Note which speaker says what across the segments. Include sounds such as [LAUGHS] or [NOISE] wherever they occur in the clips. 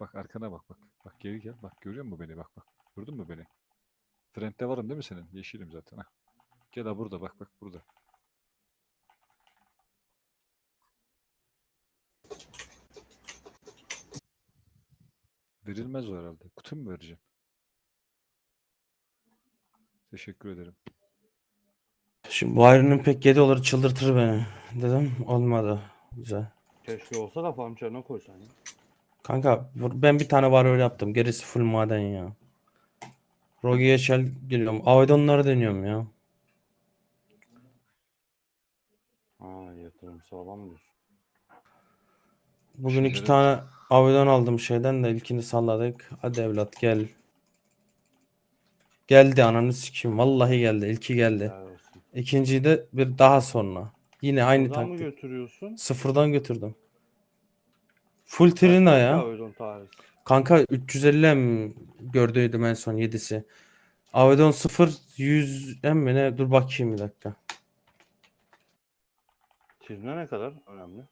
Speaker 1: bak arkana bak bak. Bak geri gel. Bak görüyor musun beni? Bak bak. Gördün mü beni? Frente varım değil mi senin? Yeşilim zaten. Ha. Gel ha burada bak bak burada. Verilmez o herhalde. Kutu mu vereceğim? Teşekkür ederim.
Speaker 2: Şimdi bu ayrının pek 7 olur çıldırtır beni. Dedim olmadı. Güzel.
Speaker 3: Keşke olsa da farm çarına koysan ya.
Speaker 2: Kanka bu- ben bir tane var öyle yaptım. Gerisi full maden ya. Rogi'ye şel geliyorum. Avedonları deniyorum ya.
Speaker 3: Ha yatırım sağlam diyorsun.
Speaker 2: Bugün iki
Speaker 1: Şeyleri-
Speaker 2: tane Avedon aldım şeyden de ilkini salladık. Hadi evlat gel. Geldi ananı sikeyim. Vallahi geldi. İlki geldi.
Speaker 3: Helal olsun.
Speaker 2: İkinciyi de bir daha sonra. Yine aynı
Speaker 3: Buradan mı
Speaker 2: taktik.
Speaker 3: götürüyorsun?
Speaker 2: Sıfırdan götürdüm. Full Trina ya.
Speaker 3: Avedon.
Speaker 2: Kanka 350 M gördüydüm en son 7'si. Avedon 0 100 M mi ne? Dur bakayım bir dakika.
Speaker 3: Tirne ne kadar? Önemli.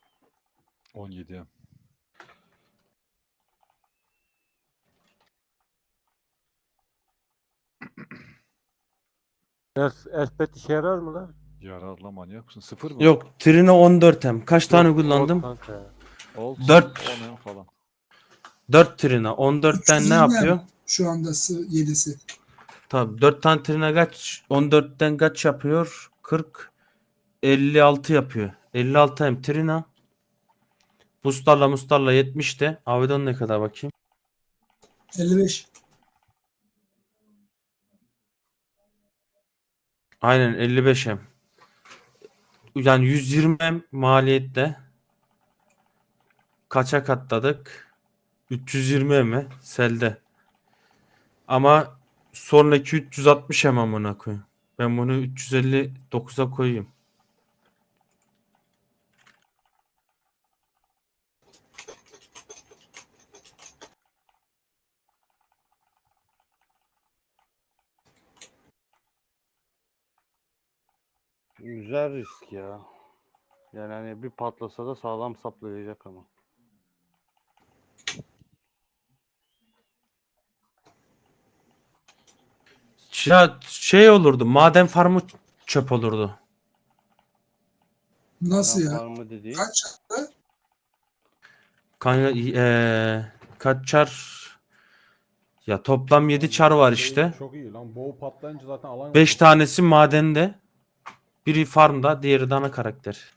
Speaker 1: 17 ya.
Speaker 4: Elf, elfet işe yarar mı lan?
Speaker 1: Yarar Allah manyak mısın? Sıfır mı?
Speaker 2: Yok Trina 14 M. Kaç tane kullandım?
Speaker 4: kanka ya.
Speaker 1: Oldu.
Speaker 2: Dört.
Speaker 1: 10 falan.
Speaker 2: 4 Trina. 14'ten ne
Speaker 5: 320
Speaker 2: yapıyor?
Speaker 5: Şu anda sı- 7'si.
Speaker 2: Tabii 4 tane Trina kaç? 14'ten kaç yapıyor? 40 56 yapıyor. 56 M Trina. Mustarla mustarla 70 de. Avedon ne kadar bakayım?
Speaker 5: 55.
Speaker 2: Aynen 55 M. Yani 120 M maliyetle kaça katladık? 320 mi? Selde. Ama sonraki 360 M amına koyayım. Ben bunu 359'a koyayım.
Speaker 3: Güzel risk ya. Yani hani bir patlasa da sağlam saplayacak ama.
Speaker 2: Ya şey olurdu. Maden farmı çöp olurdu.
Speaker 5: Nasıl ya?
Speaker 3: mı dediğin?
Speaker 5: Kaç?
Speaker 2: Kanka eee kaçar ya toplam 7 çar var işte.
Speaker 6: Çok iyi lan. Boğu patlayınca zaten alan
Speaker 2: 5 tanesi madende. Biri farmda, diğeri de ana karakter.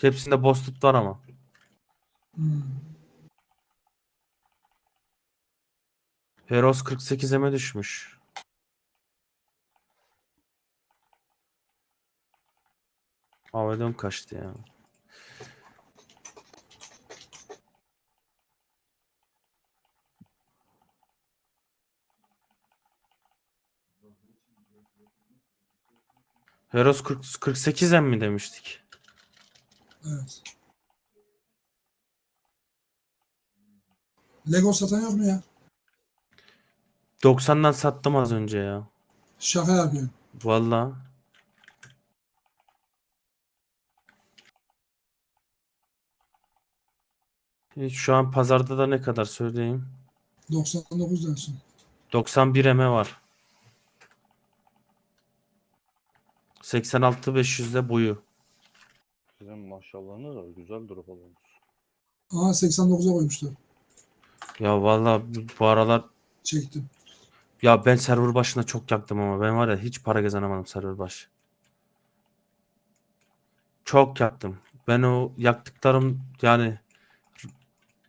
Speaker 2: Hepsinde boss tut var ama.
Speaker 5: Hmm.
Speaker 2: Heros 48'e düşmüş. Avedon kaçtı ya. Heros 40, 48'e mi demiştik?
Speaker 5: Evet. Lego satan yok mu ya?
Speaker 2: 90'dan sattım az önce ya.
Speaker 5: Şaka yapıyorsun.
Speaker 2: Vallahi. Şu an pazarda da ne kadar söyleyeyim.
Speaker 5: 99 diyorsun.
Speaker 2: 91 eme var. 86 500'de boyu.
Speaker 3: Sizin maşallahınız var. Güzel drop alıyorsunuz.
Speaker 5: Aa 89'a koymuşlar.
Speaker 2: Ya vallahi bu- aralar
Speaker 5: Çektim.
Speaker 2: ya ben server başında çok yaktım ama ben var ya hiç para kazanamadım server başı. Çok yaktım. Ben o yaktıklarım yani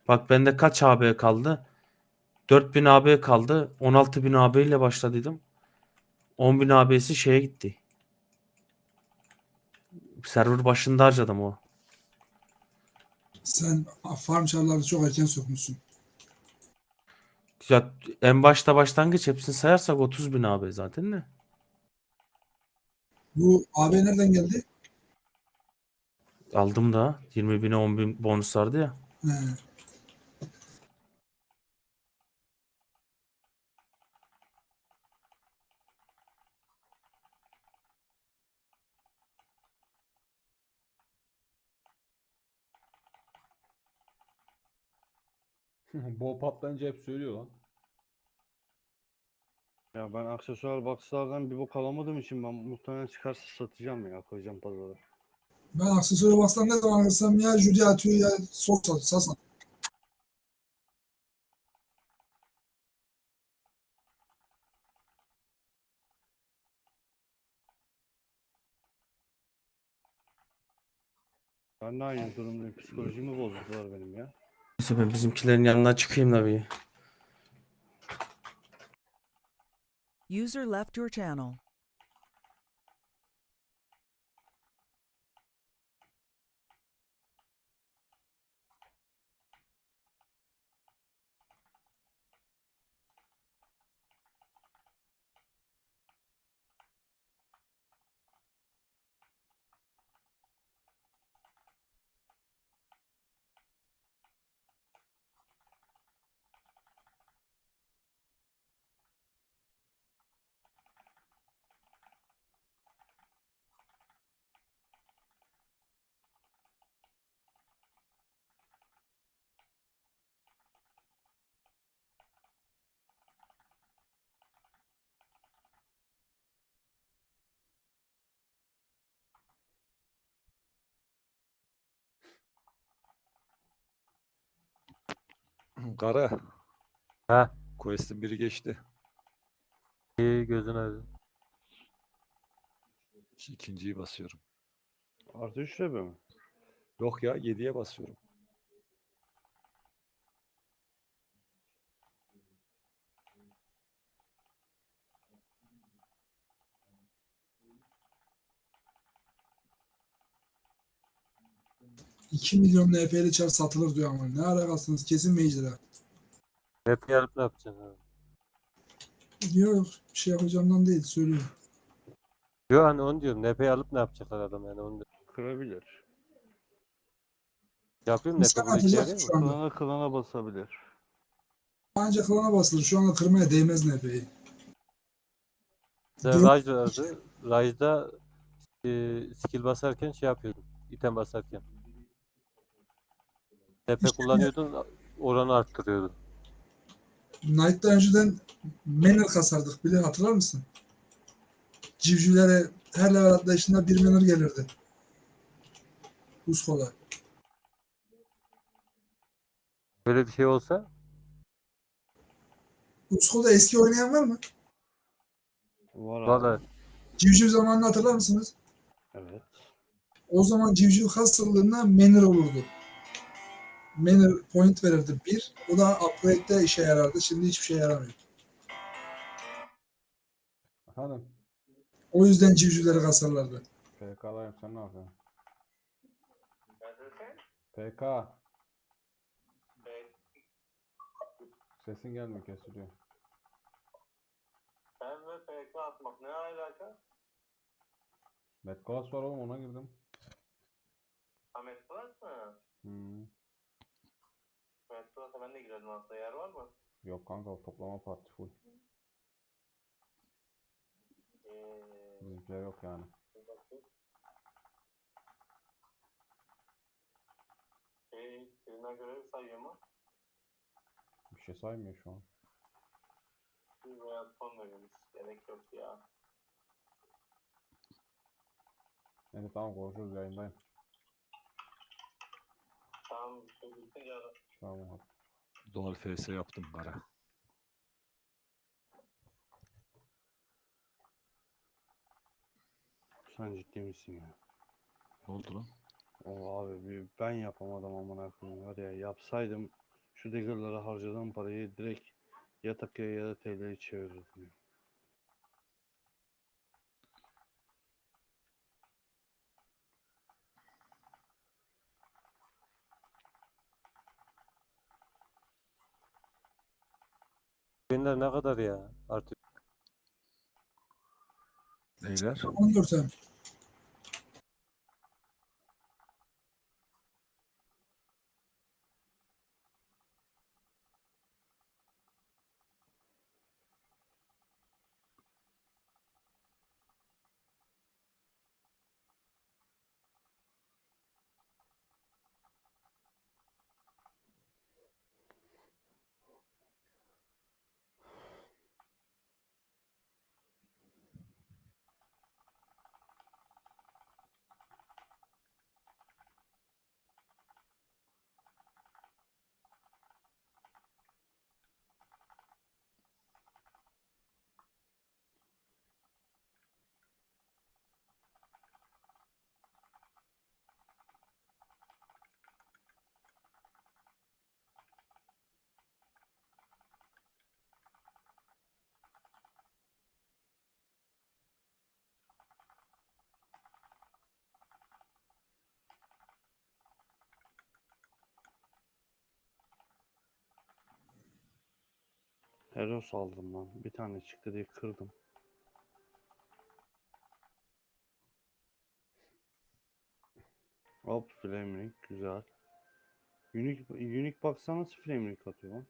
Speaker 2: bak bende kaç AB kaldı? 4000 AB kaldı. 16000 AB ile başladıydım. 10000 AB'si şeye gitti. Server başında harcadım o.
Speaker 5: Sen farm çarları çok erken sokmuşsun.
Speaker 2: Ya en başta başlangıç hepsini sayarsak 30 bin AB zaten de.
Speaker 5: Bu AB nereden geldi?
Speaker 2: Aldım da 20 bine 10 bin bonus vardı ya.
Speaker 5: He. [LAUGHS]
Speaker 6: Bow patlayınca hep söylüyor lan.
Speaker 3: Ya ben aksesuar boxlardan bir bok alamadığım için ben muhtemelen çıkarsa satacağım ya koyacağım pazara.
Speaker 5: Ben aksesuara bastan ne zaman alırsam ya Judy atıyor ya sos atıyor. Sasan.
Speaker 3: Ben de aynı durumdayım. Psikolojimi bozdular benim ya.
Speaker 2: Neyse ben bizimkilerin yanına çıkayım da bir.
Speaker 7: User left your channel.
Speaker 1: Kara.
Speaker 4: Ha.
Speaker 1: Quest'in biri geçti.
Speaker 4: İyi gözün aydın.
Speaker 1: İkinciyi basıyorum.
Speaker 3: Artı 3 lebe mi?
Speaker 1: Yok ya 7'ye basıyorum.
Speaker 5: İki milyon NP'li çar satılır diyor ama. Ne alakasınız? Kesin mecra.
Speaker 4: Rap yarıp ne yapacaksın abi?
Speaker 5: Yok bir şey yapacağımdan değil söylüyorum.
Speaker 4: Yo hani onu diyorum. NP'yi alıp ne yapacaklar adam yani onu diyorum.
Speaker 3: Kırabilir.
Speaker 4: Yapayım NP bunu
Speaker 5: atacak
Speaker 4: mu?
Speaker 5: şu anda.
Speaker 3: Klana klana basabilir.
Speaker 5: Ancak klana basılır. Şu anda kırmaya değmez NP'yi.
Speaker 4: Mesela
Speaker 5: Dur.
Speaker 4: Raj vardı. Raj'da e, skill basarken şey yapıyordum. item basarken. NP kullanıyordun oranı arttırıyordun.
Speaker 5: Knight'da önceden manner kasardık bile hatırlar mısın? Civcivlere her level atlayışında bir manner gelirdi. Uskola.
Speaker 4: Böyle bir şey olsa
Speaker 5: Uskola eski oynayan var mı?
Speaker 3: Var abi.
Speaker 4: valla
Speaker 5: Civciv zamanını hatırlar mısınız?
Speaker 3: Evet.
Speaker 5: O zaman civciv hasıllığında manner olurdu. Manner point verirdi bir. O da upgrade'de işe yarardı. Şimdi hiçbir şey yaramıyor.
Speaker 6: Efendim.
Speaker 5: O yüzden civcivleri kasarlardı.
Speaker 6: PK'layım sen ne yapıyorsun? PK. Sesin gelmiyor kesiliyor.
Speaker 8: Ben ve PK atmak ne alaka?
Speaker 6: Metcalf var oğlum ona girdim.
Speaker 8: Ahmet Plus mı?
Speaker 6: Hmm.
Speaker 8: Ahmet Plus'a ben de girelim aslında yer var mı?
Speaker 6: Yok kanka toplama parti full.
Speaker 8: Eee...
Speaker 6: Bizimkiler yok yani.
Speaker 8: bir bakayım. Şey, birine göre sayıyor mu?
Speaker 6: Bir şey saymıyor şu an.
Speaker 8: Bir veya son veriyormuş. Gerek yok ya.
Speaker 6: Neyse tamam konuşuruz yayındayım.
Speaker 8: Tamam, şey bitince ara.
Speaker 6: Tamam hadi.
Speaker 1: Doğal FS yaptım Kara.
Speaker 3: Sen ciddi misin ya?
Speaker 1: Ne oldu lan?
Speaker 3: O abi bir ben yapamadım amına koyayım. Var ya yapsaydım şu digger'lara harcadığım parayı direkt ya takıya ya da TL'ye çevirirdim.
Speaker 4: Oyunlar ne kadar ya artık.
Speaker 1: Neyler?
Speaker 5: 14 hem.
Speaker 3: Eros aldım lan. Bir tane çıktı diye kırdım. Hop flaming güzel. Unique, unique baksana nasıl flaming atıyor lan?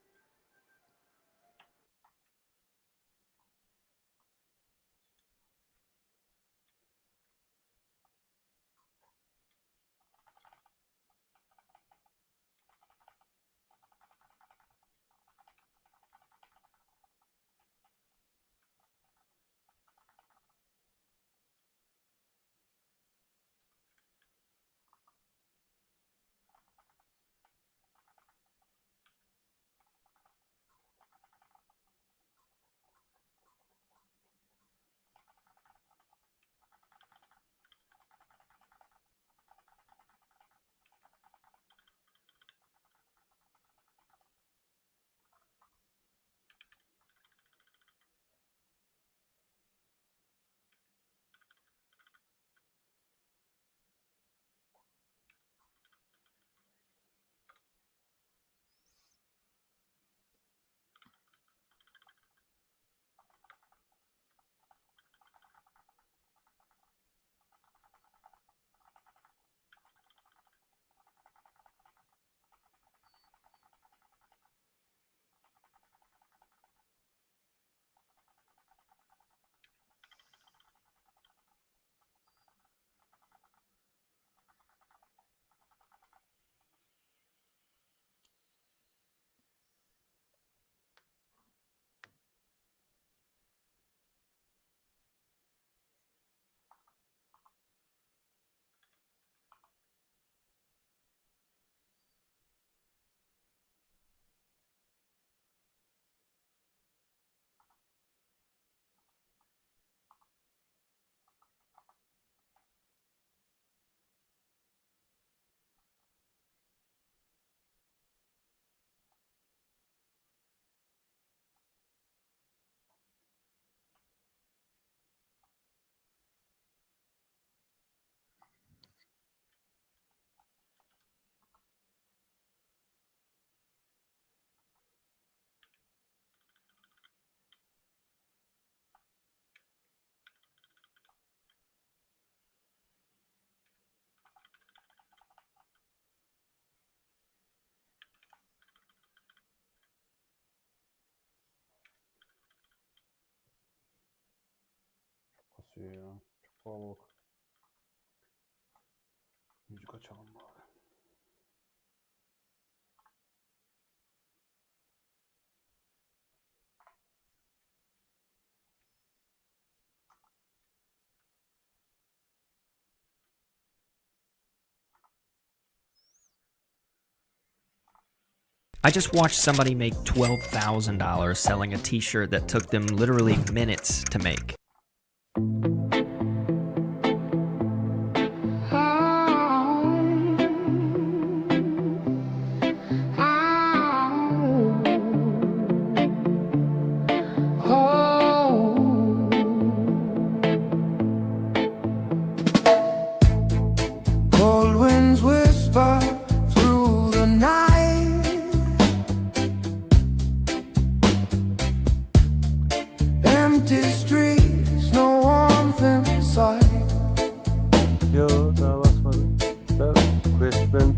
Speaker 6: Ya. Çok. Müzik açalım bari.
Speaker 9: I just watched somebody make $12,000 selling a t shirt that took them literally minutes to make.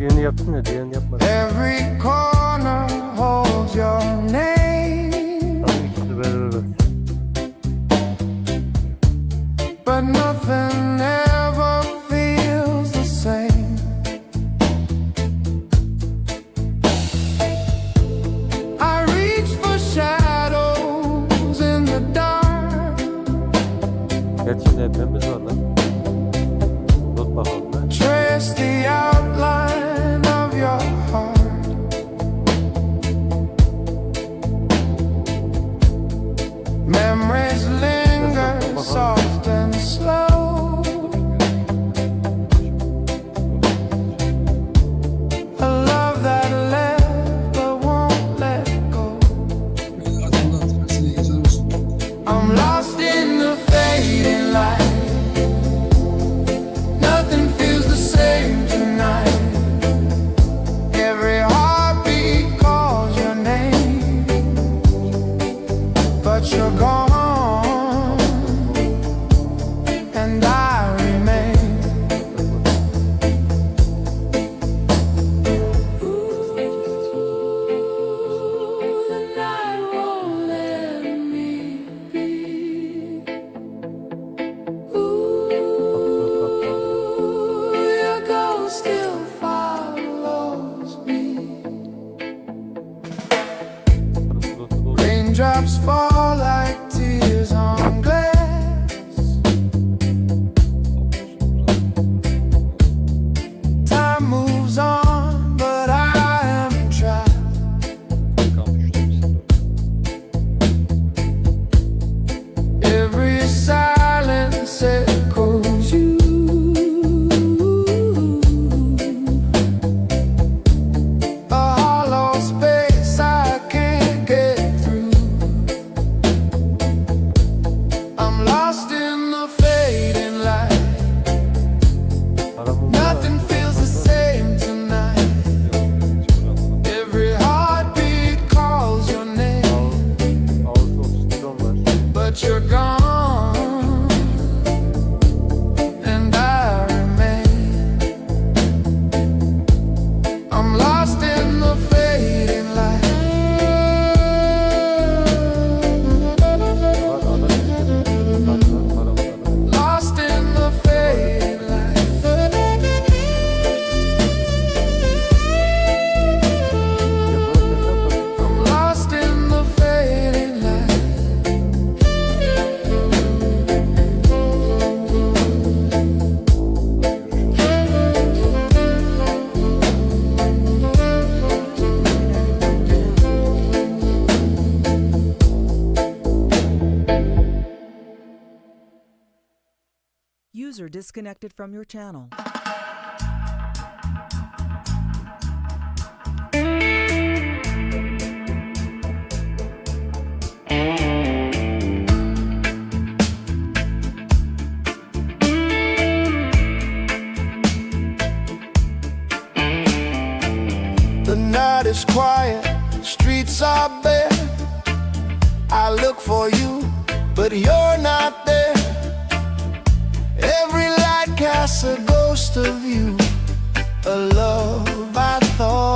Speaker 4: Birini yaptım ya diğerini yapmadım.
Speaker 10: Every corner holds your name,
Speaker 7: disconnected from your channel.
Speaker 10: night is quiet, streets are bare. I look for you, but you're not there. Every pass a ghost of you, a love I thought.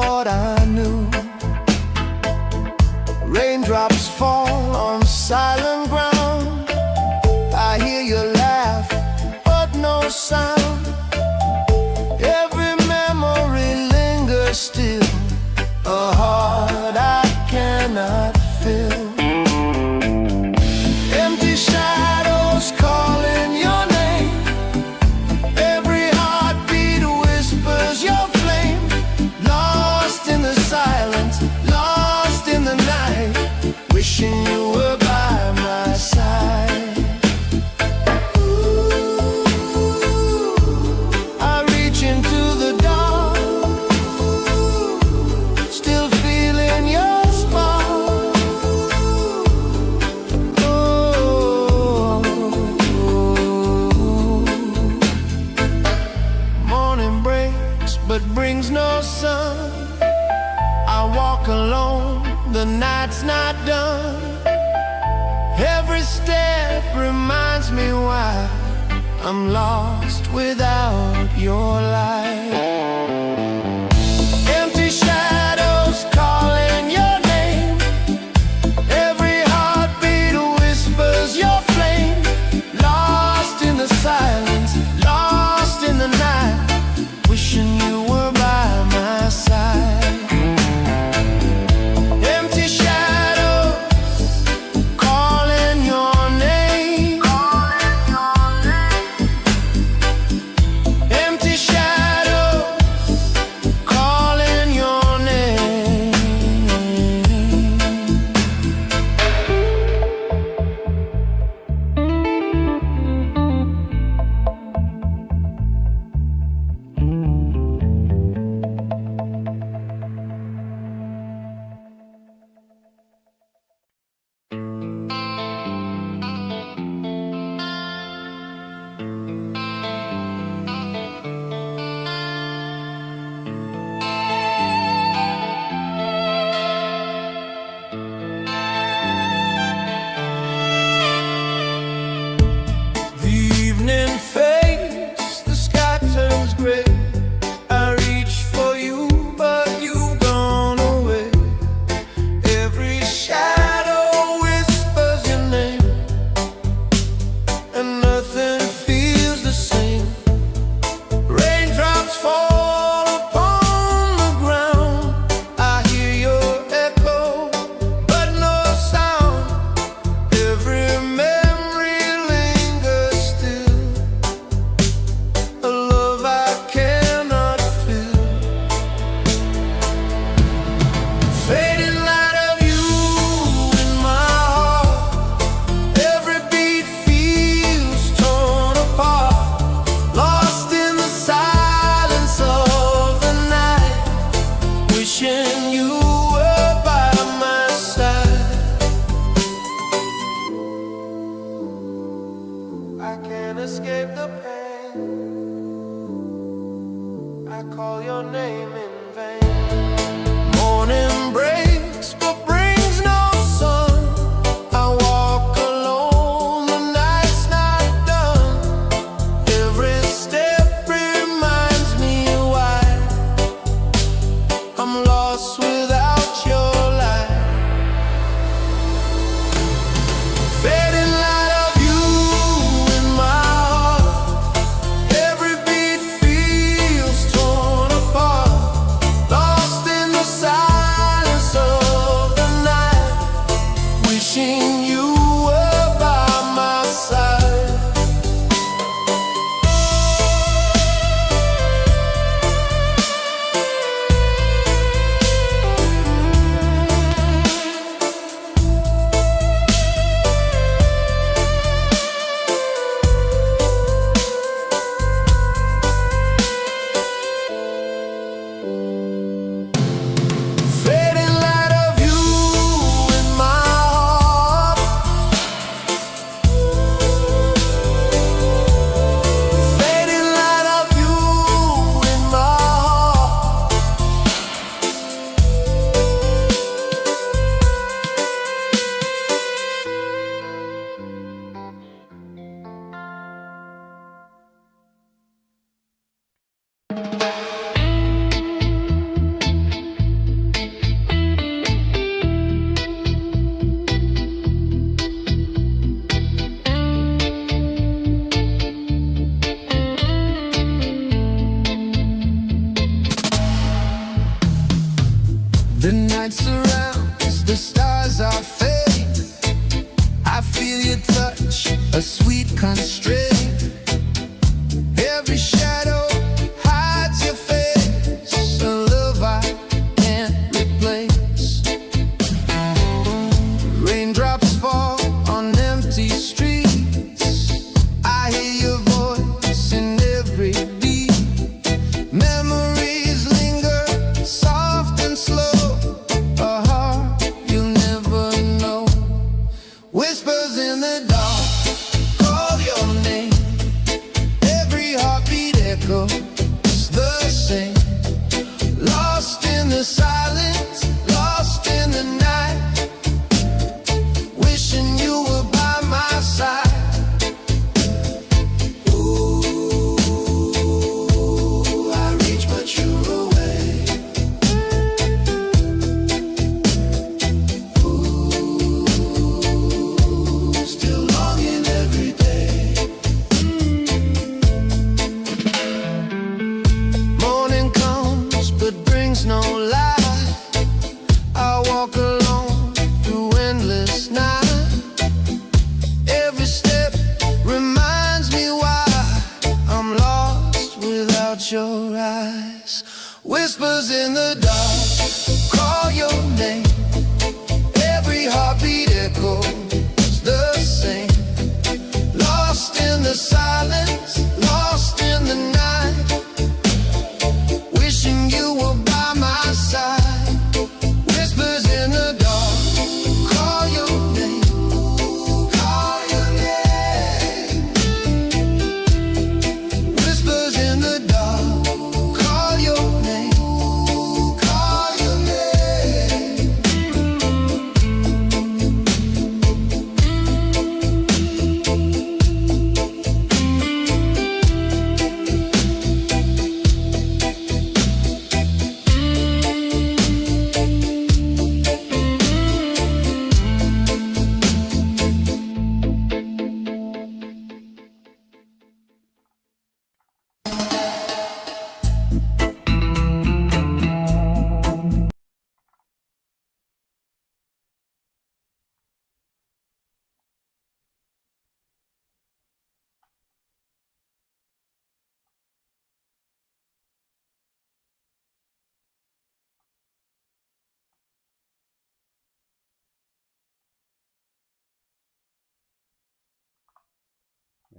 Speaker 10: a sweet constraint.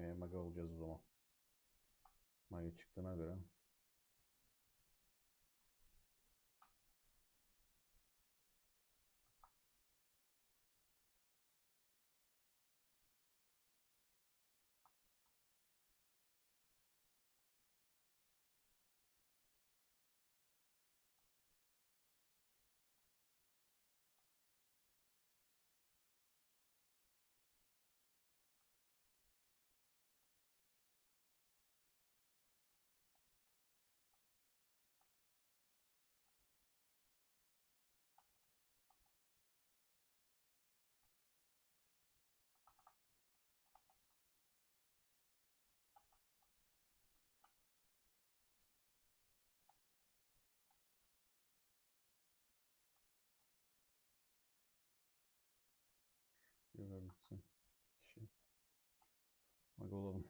Speaker 6: E, maga olacağız o zaman. Maga çıktığına göre. було.